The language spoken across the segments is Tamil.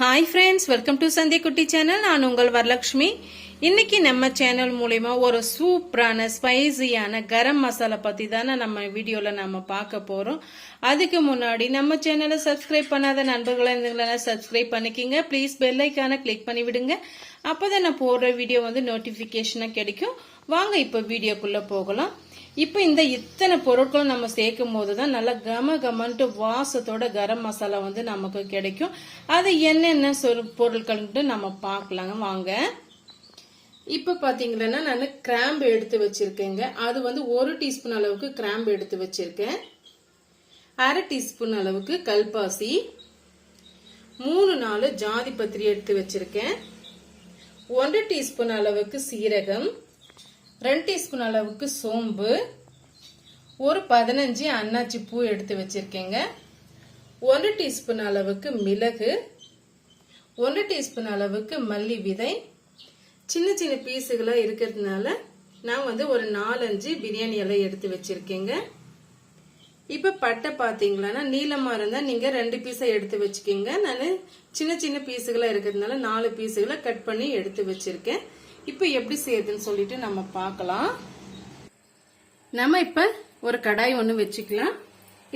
Hi friends welcome to Sandhya குட்டி சேனல் நான் உங்கள் வரலட்சுமி இன்னைக்கு நம்ம சேனல் மூலயமா ஒரு சூப்பரான ஸ்பைசியான கரம் மசாலா பற்றி தானே நம்ம வீடியோவில் நம்ம பார்க்க போகிறோம் அதுக்கு முன்னாடி நம்ம சேனலை சப்ஸ்கிரைப் பண்ணாத நண்பர்களாக இருந்தீங்களா சப்ஸ்கிரைப் பண்ணிக்கிங்க. ப்ளீஸ் பெல்லைக்கான கிளிக் பண்ணி விடுங்க. அப்போ தான் நான் போடுற வீடியோ வந்து நோட்டிஃபிகேஷனாக கிடைக்கும். வாங்க இப்போ வீடியோக்குள்ளே போகலாம். இப்போ இந்த இத்தனை பொருட்களும் நம்ம சேர்க்கும் போது தான் நல்லா கம கமன்ட்டு வாசத்தோட கரம் மசாலா வந்து நமக்கு கிடைக்கும். அது என்னென்ன சொல் பொருட்கள்ன்ட்டு நம்ம பார்க்கலாங்க. வாங்க. இப்போ பார்த்தீங்கன்னா நான் கிராம்பு எடுத்து வச்சுருக்கேங்க. அது வந்து ஒரு டீஸ்பூன் அளவுக்கு கிராம்பு எடுத்து வச்சுருக்கேன். அரை டீஸ்பூன் அளவுக்கு கல்பாசி. மூணு நாலு ஜாதி பத்திரி எடுத்து வச்சுருக்கேன். ஒன்றரை டீஸ்பூன் அளவுக்கு சீரகம். ரெண்டு டீஸ்பூன் அளவுக்கு சோம்பு ஒரு பதினஞ்சு அன்னாச்சி பூ எடுத்து வச்சுருக்கேங்க. ஒன்று டீஸ்பூன் அளவுக்கு மிளகு ஒன்று டீஸ்பூன் அளவுக்கு மல்லி விதை. சின்ன சின்ன பீஸுகளாக இருக்கிறதுனால நான் வந்து ஒரு நாலஞ்சு பிரியாணி இலை எடுத்து வச்சுருக்கேங்க. இப்போ பட்டை பார்த்தீங்களான்னா நீளமாக இருந்தால் நீங்கள் ரெண்டு பீஸை எடுத்து வச்சுக்கோங்க. நான் சின்ன சின்ன பீஸுகளாக இருக்கிறதுனால நாலு பீஸுகளை கட் பண்ணி எடுத்து வச்சுருக்கேன். இப்போ எப்படி செய்யுதுன்னு சொல்லிட்டு நம்ம பார்க்கலாம். நம்ம இப்போ ஒரு கடாய் ஒன்று வச்சுக்கலாம்.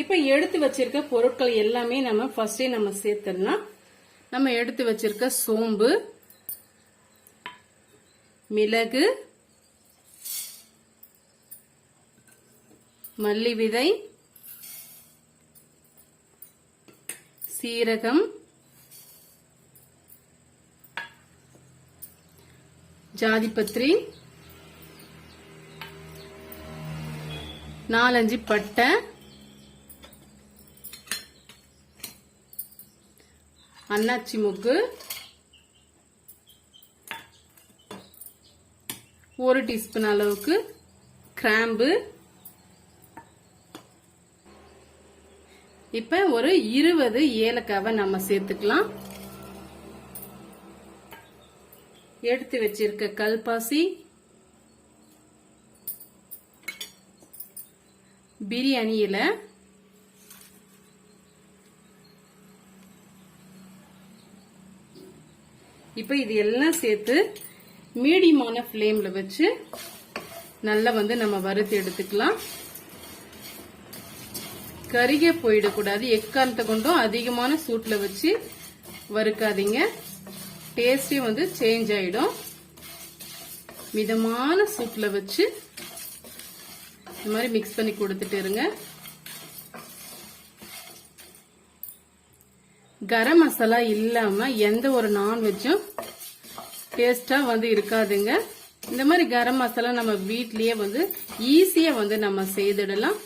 இப்போ எடுத்து வச்சிருக்க பொருட்கள் எல்லாமே நம்ம ஃபர்ஸ்டே நம்ம சேர்த்துடலாம். நம்ம எடுத்து வச்சிருக்க சோம்பு மிளகு மல்லி விதை சீரகம் ஜாதிபத்ரி நாலஞ்சு பட்டை. அண்ணாச்சி முக்கு. ஒரு டீஸ்பூன் அளவுக்கு கிராம்பு. இப்ப ஒரு இருபது ஏலக்காவை நம்ம சேர்த்துக்கலாம். எடுத்து வச்சிருக்க கல்பாசி பிரியாணி இலை இப்போ இது எல்லாம் சேர்த்து மீடியமான ஃப்ளேம்ல வச்சு நல்லா வந்து நம்ம வறுத்து எடுத்துக்கலாம். கருகே போயிடக்கூடாது. எக்காரணத்தை கொண்டும் அதிகமான சூட்டில் வச்சு வறுக்காதீங்க. டேஸ்டே வந்து சேஞ்ச் ஆயிடும். மிதமான சூட்டில் வச்சு இந்த மாதிரி மிக்ஸ் பண்ணி கொடுத்துட்டு இருங்க. கரம் மசாலா இல்லாமல் எந்த ஒரு நான்வெஜ்ஜும் டேஸ்ட்டாக வந்து இருக்காதுங்க. இந்த மாதிரி கரம் மசாலா நம்ம வீட்லேயே வந்து ஈஸியாக வந்து நம்ம செய்திடலாம்.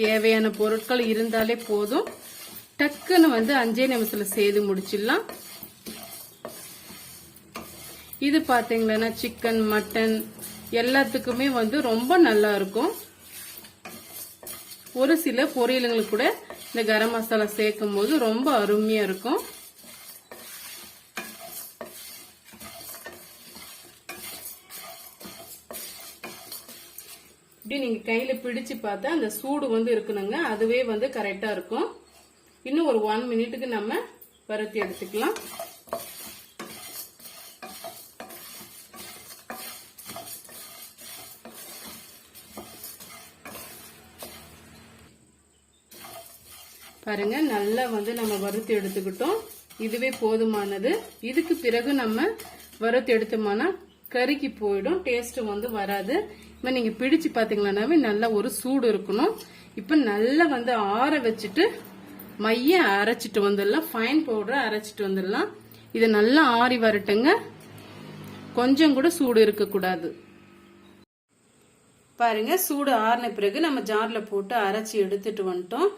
தேவையான பொருட்கள் இருந்தாலே போதும். டக்குன்னு வந்து அஞ்சே நிமிஷத்தில் செய்து முடிச்சிடலாம். இது பாத்தீங்களன்னா சிக்கன் மட்டன் எல்லாத்துக்குமே வந்து ரொம்ப நல்லா இருக்கும். ஒரு சில பொரியலுங்களுக்கு கூட இந்த கரம் மசாலா சேர்க்கும் போது ரொம்ப அருமையா இருக்கும். இப்படி நீங்க கையில பிடிச்சு பார்த்தா அந்த சூடு வந்து இருக்கணுங்க. அதுவே வந்து கரெக்டா இருக்கும். இன்னும் ஒரு ஒன் மினிட்டுக்கு நம்ம பருத்தி எடுத்துக்கலாம். பாருங்க நல்லா வந்து நம்ம வறுத்து எடுத்துக்கிட்டோம். இதுவே போதுமானது. இதுக்கு பிறகு நம்ம வறுத்து எடுத்தோம்னா கருக்கி போயிடும் டேஸ்ட் வந்து வராது. இப்போ நீங்க பிடிச்சு பாத்தீங்களானாவே நல்லா ஒரு சூடு இருக்கணும். இப்ப நல்லா வந்து ஆற வச்சுட்டு மைய அரைச்சிட்டு வந்துடலாம். ஃபைன் பவுடரை அரைச்சிட்டு வந்துடலாம். இது நல்லா ஆறி வரட்டுங்க. கொஞ்சம் கூட சூடு இருக்கக்கூடாது. பாருங்க சூடு ஆறின பிறகு நம்ம ஜார்ல போட்டு அரைச்சி எடுத்துட்டு வந்துட்டோம்.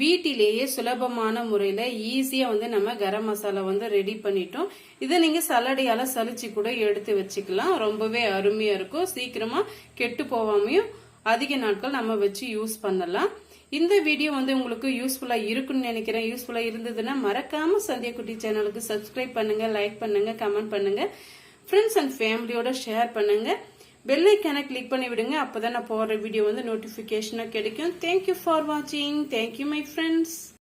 வீட்டிலேயே சுலபமான முறையில ஈஸியா வந்து நம்ம கரம் மசாலா வந்து ரெடி பண்ணிட்டோம். இதை நீங்க சலடையால சலிச்சு கூட எடுத்து வச்சுக்கலாம். ரொம்பவே அருமையா இருக்கும். சீக்கிரமா கெட்டு போகாமையும் அதிக நாட்கள் நம்ம வச்சு யூஸ் பண்ணலாம். இந்த வீடியோ வந்து உங்களுக்கு யூஸ்ஃபுல்லா இருக்குன்னு நினைக்கிறேன். யூஸ்ஃபுல்லா இருந்ததுன்னா மறக்காம சந்தியக்குட்டி சேனலுக்கு சப்ஸ்கிரைப் பண்ணுங்க லைக் பண்ணுங்க கமெண்ட் பண்ணுங்க. ஃப்ரெண்ட்ஸ் அண்ட் ஃபேமிலியோட ஷேர் பண்ணுங்க. பெல் ஐக்கானை கிளிக் பண்ணி விடுங்க. அப்பதான் நான் போடுற வீடியோ வந்து நோட்டிஃபிகேஷனாக கிடைக்கும். தேங்க்யூ ஃபார் வாட்சிங் தேங்க்யூ மை ஃப்ரெண்ட்ஸ்